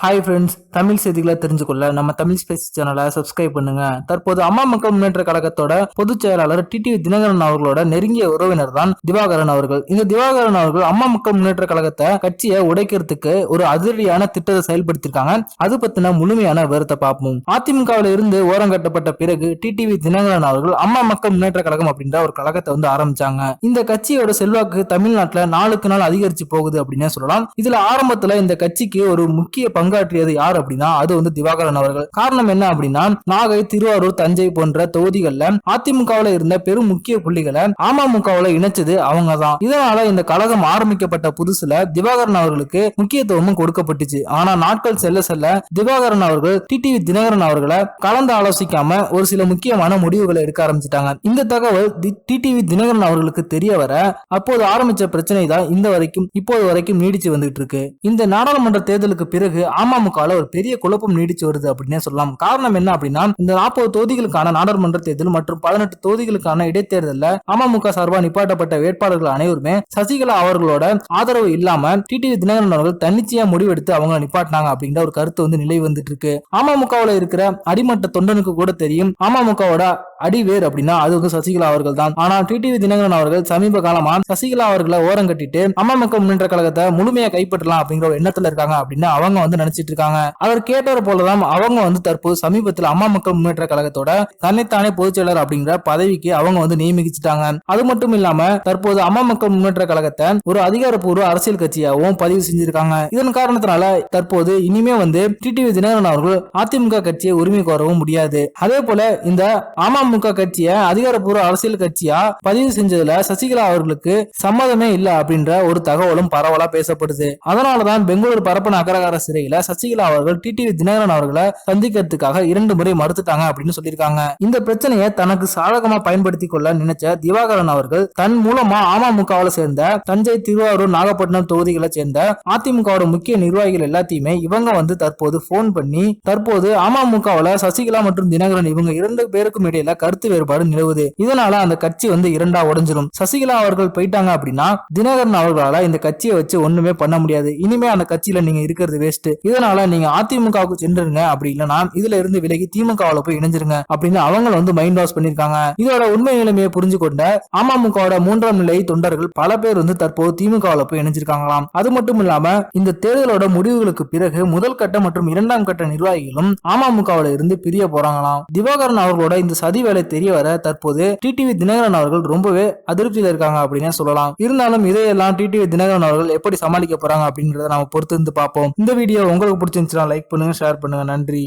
Hi friends Tamil செய்திகளை தெரிஞ்சுக்கொள்ள நம்ம Tamil space சேனலை சப்ஸ்கிரைப் பண்ணுங்க. தற்போது அம்மா மக்கள் முன்னேற்ற கழகத்தோட பொதுச் செயலாளர் டிடிவி தினகரன் அவர்களோட நெருங்கிய உறவினர் தான் திவாகரன் அவர்கள். இந்த திவாகரன் அவர்கள் அம்மா மக்கள் முன்னேற்ற கழகத்தை கட்சியை உடைக்கிறதுக்கு ஒரு அதிரடியான திட்டத்தை செயல்படுத்திருக்காங்க. அது பத்தின முழுமையான விவரத்தை பார்ப்போம். அதிமுகவில் இருந்து ஓரங்கட்டப்பட்ட பிறகு டிடிவி தினகரன் அவர்கள் அம்மா மக்கள் முன்னேற்ற கழகம் அப்படின்ற ஒரு கழகத்தை வந்து ஆரம்பிச்சாங்க. இந்த கட்சியோட செல்வாக்கு தமிழ்நாட்டில் நாளுக்கு நாள் அதிகரிச்சு போகுது அப்படின்னே சொல்லலாம். இதுல ஆரம்பத்துல இந்த கட்சிக்கு ஒரு முக்கிய பங்காற்றியது யார் அப்படின்னா அது வந்து திவாகரன் அவர்கள். காரணம் என்ன அப்படின்னா நாகை திருவாரூர் தஞ்சை போன்ற தொகுதிகள்ல அதிமுகவுல இருந்த பெரும் முக்கிய புள்ளிகளை அமமுகவுல இணைச்சது அவங்க தான் இதனால இந்த கழகம் ஆரம்பிக்கப்பட்ட புதுசுல திவாகரன் அவர்களுக்கு முக்கியத்துவமும் கொடுக்கப்பட்டுச்சு. ஆனா நாட்கள் செல்ல செல்ல திவாகரன் அவர்கள் டிடிவி தினகரன் அவர்களை கலந்து ஆலோசிக்காம ஒரு சில முக்கியமான முடிவுகளை எடுக்க ஆரம்பிச்சிட்டாங்க. இந்த தகவல் டிடிவி தினகரன் அவர்களுக்கு தெரிய வர அப்போது ஆரம்பிச்ச பிரச்சனை தான் இந்த வரைக்கும் இப்போது வரைக்கும் நீடிச்சு வந்துட்டு இருக்கு. இந்த நாடாளுமன்ற தேர்தலுக்கு பிறகு அமமுகவில் ஒரு பெரிய குழப்பம் நீடிச்சு வருது அப்படின்னே சொல்லலாம். காரணம் என்ன அப்படின்னா இந்த நாற்பது தொகுதிகளுக்கான நாடாளுமன்ற தேர்தல் மற்றும் பதினெட்டு தொகுதிகளுக்கான இடைத்தேர்தலில் அமமுக சார்பாக நிப்பாட்டப்பட்ட வேட்பாளர்கள் அனைவருமே சசிகலா அவர்களோட ஆதரவு இல்லாம டிடிவி தினகரன் அவர்கள் தன்னிச்சையா முடிவெடுத்து அவங்க நிப்பாட்டினாங்க அப்படின்ற ஒரு கருத்து வந்து நிலை வந்துட்டு இருக்கு. அமமுகவில் இருக்கிற அடிமட்ட தொண்டனுக்கு கூட தெரியும் அமமுகவோட அடிவேர் அப்படின்னா அது வந்து சசிகலா அவர்கள் தான் ஆனால் டிடிவி தினகரன் அவர்கள் சமீப காலமா சசிகலா அவர்களை ஓரம் கட்டிட்டு அமமுக முன்னேற்ற கழகத்தை முழுமையா கைப்பற்றலாம் அப்படிங்கிற ஒரு எண்ணத்துல இருக்காங்க அப்படின்னு அவங்க வந்து நினைச்சிட்டு இருக்காங்க. அவர் கேட்டவர் போலதான் அவங்க வந்து தற்போது சமீபத்தில் அம்மா மக்கள் முன்னேற்ற கழகத்தோட தன்னைத்தானே பொதுச் செயலர் அப்படிங்கிற பதவிக்கு அவங்க வந்து நியமிச்சிட்டாங்க. அது மட்டும் இல்லாம தற்போது அம்மா மக்கள் முன்னேற்ற கழகத்தை ஒரு அதிகாரப்பூர்வ அரசியல் கட்சியாகவும் பதிவு செஞ்சிருக்காங்க. இதன் காரணத்தினால தற்போது இனிமே வந்து டிடிவி தினகரன் அவர்கள் அதிமுக கட்சியை உரிமை கோரவும் முடியாது. அதே போல இந்த அமமுக கட்சியை அதிகாரப்பூர்வ அரசியல் கட்சியா பதிவு செஞ்சதுல சசிகலா அவர்களுக்கு சம்மதமே இல்ல அப்படின்ற ஒரு தகவலும் பரவலா பேசப்படுது. அதனாலதான் பெங்களூர் பரப்பன அகரகார சிறையில சசிகலா அவர்கள் டிடிவி தினகரன் அவர்களை சந்திக்கிறதுக்காக இரண்டு முறை மறுத்துட்டாங்க அப்படின்னு சொல்லியிருக்காங்க. இந்த பிரச்சனையை தனக்கு சாதகமா பயன்படுத்திக் கொள்ள நினைச்ச திவாகரன் அவர்கள் தன் மூலமா அமமுகவில் சேர்ந்த தஞ்சை திருவாரூர் நாகப்பட்டினம் தொகுதிகளை சேர்ந்த அதிமுகவோட முக்கிய நிர்வாகிகள் எல்லாத்தையுமே இவங்க வந்து தற்போது போன் பண்ணி தற்போது அமமுகவில் சசிகலா மற்றும் தினகரன் இவங்க இரண்டு பேருக்கும் இடையில கருத்து வேறுபாடு நிலவுது. இதனால அந்த கட்சி வந்து இரண்டா உடைஞ்சிரும். சசிகலா அவர்கள் போயிட்டாங்க அப்படின்னா தினகரன் அவர்களால இந்த கட்சியை வச்சு ஒண்ணுமே பண்ண முடியாது. இனிமே அந்த கட்சியில நீங்க இருக்கிறது வேஸ்ட் இதனால நீங்க அதிமுகவுக்கு சென்றுருங்க. அப்படி இல்லைன்னா இதுல இருந்து விலகி திமுகவுல போய் இணைஞ்சிருங்க. அப்படின்னு அவங்க வந்து மைண்ட் வாஷ் பண்ணிருக்காங்க இதோட உண்மை நிலைமையை புரிஞ்சு கொண்ட அமமுகவோட மூன்றாம் நிலை தொண்டர்கள் பல பேர் வந்து தற்போது திமுகவுல போய் இணைஞ்சிருக்காங்களாம். அது மட்டும் இல்லாம இந்த தேர்தலோட முடிவுகளுக்கு பிறகு முதல் கட்ட மற்றும் இரண்டாம் கட்ட நிர்வாகிகளும் அமமுகவுல இருந்து பிரிய போறாங்களாம். திவாகரன் அவர்களோட இந்த சதி வேலை தெரிய வர தற்போது டிடிவி தினகரன் அவர்கள் ரொம்பவே அதிருப்தியில இருக்காங்க அப்படின்னு சொல்லலாம். இருந்தாலும் இதையெல்லாம் டிடிவி தினகரன் அவர்கள் எப்படி சமாளிக்க போறாங்க அப்படிங்கறத நாம பொறுத்து இருந்து பார்ப்போம். இந்த வீடியோ உங்களுக்கு பிடிச்சிருந்துச்சுன்னா லைக் பண்ணுங்க ஷேர் பண்ணுங்க. நன்றி.